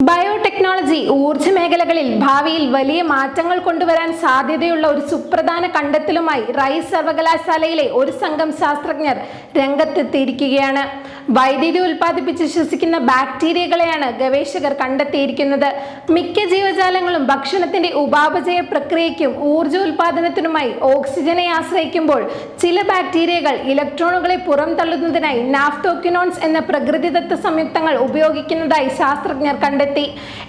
Biotechnology ഊർജ മേഖലകളിൽ ഭാവിയിൽ വലിയ മാറ്റങ്ങൾ കൊണ്ടുവരാൻ സാധ്യതയുള്ള ഒരു സുപ്രധാന കണ്ടെത്തലുമായി റൈസ് സർവകലാശാലയിലെ ഒരു സംഘം ശാസ്ത്രജ്ഞർ രംഗത്തെത്തിയിരിക്കുകയാണ്. വൈദ്യുതി ഉൽപ്പാദിപ്പിച്ച് ശ്വസിക്കുന്ന ബാക്ടീരിയകളെയാണ് ഗവേഷകർ കണ്ടെത്തിയിരിക്കുന്നത്. മിക്ക ജീവജാലങ്ങളും ഭക്ഷണത്തിന്റെ ഉപാപചയ പ്രക്രിയയ്ക്കും ഊർജ ഉൽപാദനത്തിനുമായി ഓക്സിജനെ ആശ്രയിക്കുമ്പോൾ ചില ബാക്ടീരിയകൾ ഇലക്ട്രോണുകളെ പുറംതള്ളുന്നതിനായി നാഫ്തോക്യുനോൺസ് എന്ന പ്രകൃതിദത്ത സംയുക്തങ്ങൾ ഉപയോഗിക്കുന്നതായി ശാസ്ത്രജ്ഞർ കണ്ടെത്തി.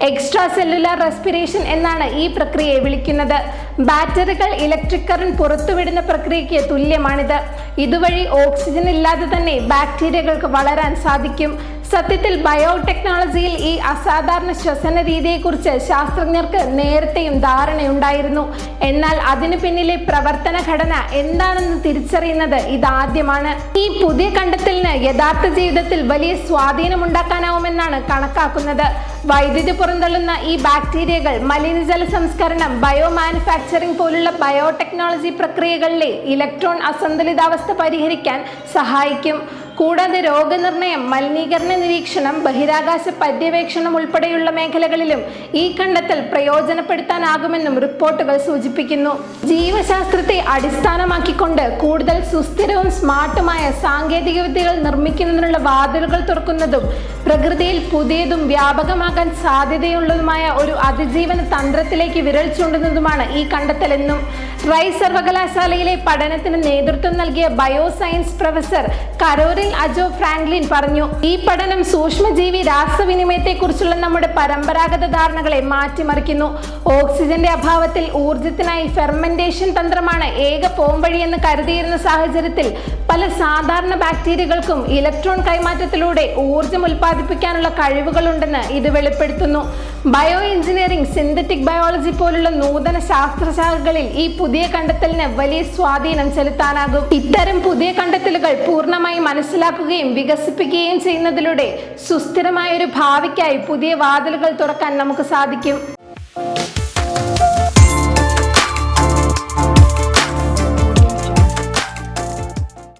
എക്സ്ട്രാ സെല്ലുലാർ റെസ്പിറേഷൻ എന്നാണ് ഈ പ്രക്രിയയെ വിളിക്കുന്നത്. ബാറ്ററികൾ ഇലക്ട്രിക് കറന്റ് പുറത്തുവിടുന്ന പ്രക്രിയയ്ക്ക് തുല്യമാണിത്. ഇതുവഴി ഓക്സിജൻ ഇല്ലാതെ തന്നെ ബാക്ടീരിയകൾക്ക് വളരാൻ സാധിക്കും. സത്യത്തിൽ ബയോടെക്നോളജിയിൽ ഈ അസാധാരണ ശ്വസന രീതിയെക്കുറിച്ച് ശാസ്ത്രജ്ഞർക്ക് നേരത്തെയും ധാരണയുണ്ടായിരുന്നു. എന്നാൽ അതിനു പിന്നിലെ പ്രവർത്തന ഘടന എന്താണെന്ന് തിരിച്ചറിയുന്നത് ഇതാദ്യമാണ്. ഈ പുതിയ കണ്ടെത്തലിന് യഥാർത്ഥ ജീവിതത്തിൽ വലിയ സ്വാധീനമുണ്ടാക്കാനാവുമെന്നാണ് കണക്കാക്കുന്നത്. വൈദ്യുതി പുറന്തള്ളുന്ന ഈ ബാക്ടീരിയകൾ മലിനജല സംസ്കരണം ബയോ മാനുഫാക്ചറിംഗ് പോലുള്ള ബയോടെക്നോളജി പ്രക്രിയകളിലെ ഇലക്ട്രോൺ അസന്തുലിതാവസ്ഥ പരിഹരിക്കാൻ സഹായിക്കും. കൂടാതെ രോഗനിർണയം മലിനീകരണ നിരീക്ഷണം ബഹിരാകാശ പര്യവേക്ഷണം ഉൾപ്പെടെയുള്ള മേഖലകളിലും ഈ കണ്ടെത്തൽ പ്രയോജനപ്പെടുത്താനാകുമെന്നും റിപ്പോർട്ടുകൾ സൂചിപ്പിക്കുന്നു. ജീവശാസ്ത്രത്തെ അടിസ്ഥാനമാക്കിക്കൊണ്ട് കൂടുതൽ സുസ്ഥിരവും സ്മാർട്ടുമായ സാങ്കേതിക വിദ്യകൾ നിർമ്മിക്കുന്നതിനുള്ള വാതിലുകൾ തുറക്കുന്നതും പ്രകൃതിയിൽ പുതിയതും വ്യാപകമാകാൻ സാധ്യതയുള്ളതുമായ ഒരു അതിജീവന തന്ത്രത്തിലേക്ക് വിരൽ ചൂണ്ടുന്നതുമാണ് ഈ കണ്ടെത്തലെന്നും റൈ സർവകലാശാലയിലെ പഠനത്തിന് നേതൃത്വം നൽകിയ bioscience professor science Ajo Franklin പറഞ്ഞു ഈ പഠനം സൂക്ഷ്മജീവി രാസവിനിമയത്തെക്കുറിച്ചുള്ള നമ്മുടെ പരമ്പരാഗത ധാരണകളെ മാറ്റിമറിക്കുന്നു. ഓക്സിജന്റെ അഭാവത്തിൽ ഊർജത്തിനായി ഫെർമെന്റേഷൻ തന്ത്രമാണ് ഏക പോംവഴിയെന്ന് കരുതിയിരുന്ന സാഹചര്യത്തിൽ പല സാധാരണ ബാക്ടീരിയകൾക്കും ഇലക്ട്രോൺ കൈമാറ്റത്തിലൂടെ ഊർജം ഉൽപ്പാദിപ്പിക്കാനുള്ള കഴിവുകളുണ്ടെന്ന് ഇത് വെളിപ്പെടുത്തുന്നു. ബയോ എഞ്ചിനീയറിംഗ് സിന്തറ്റിക് ബയോളജി പോലുള്ള നൂതന ശാസ്ത്രശാഖകളിൽ ഈ പുതിയ കണ്ടെത്തലിന് വലിയ സ്വാധീനം ചെലുത്താനാകും. ഇത്തരം പുതിയ കണ്ടെത്തലുകൾ പൂർണമായി മനസ്സിലാക്കുകയും വികസിപ്പിക്കുകയും ചെയ്യുന്നതിലൂടെ സുസ്ഥിരമായ ഒരു ഭാവിക്കായി പുതിയ വാതിലുകൾ തുറക്കാൻ നമുക്ക് സാധിക്കും.